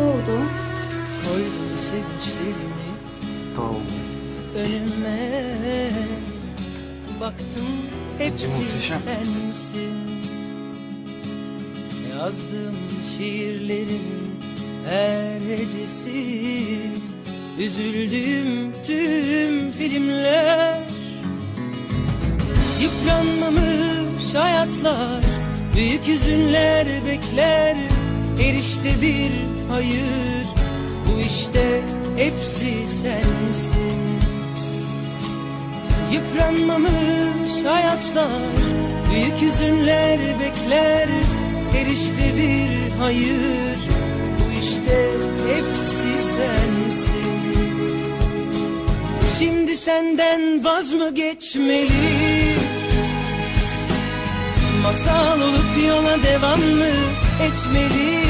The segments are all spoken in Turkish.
oldu. Koydum sevinçlerimi Tamam. önüme. Baktım hepsi sensin. Yazdığım şiirlerin her hecesi. Üzüldüğüm tüm filmler. Yıpranmamış hayatlar Büyük hüzünler bekler. Erişte bir hayır Bu işte hepsi sensin. Yıpranmamış hayatlar Büyük hüzünler bekler Erişte bir hayır Bu işte hepsi sensin. Şimdi senden vaz mı geçmeli? Masal olup yola devam mı etmeli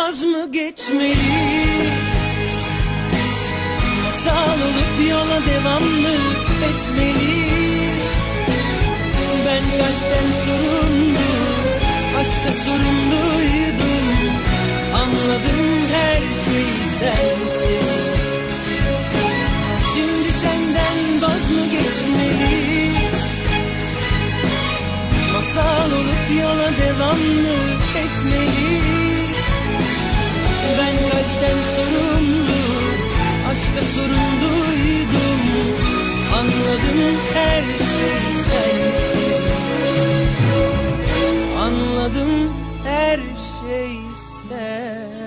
vaz mı geçmeli? Masal olup yola devam mı etmeli. Ben kalpten sorumlu Aşka sorumluydum. Anladım her şey sensin. Şimdi senden vaz mı geçmeli? Masal olup yola devam mı etmeli başta sorumluydum Anladım her şey sensin. Anladım her şey sensin.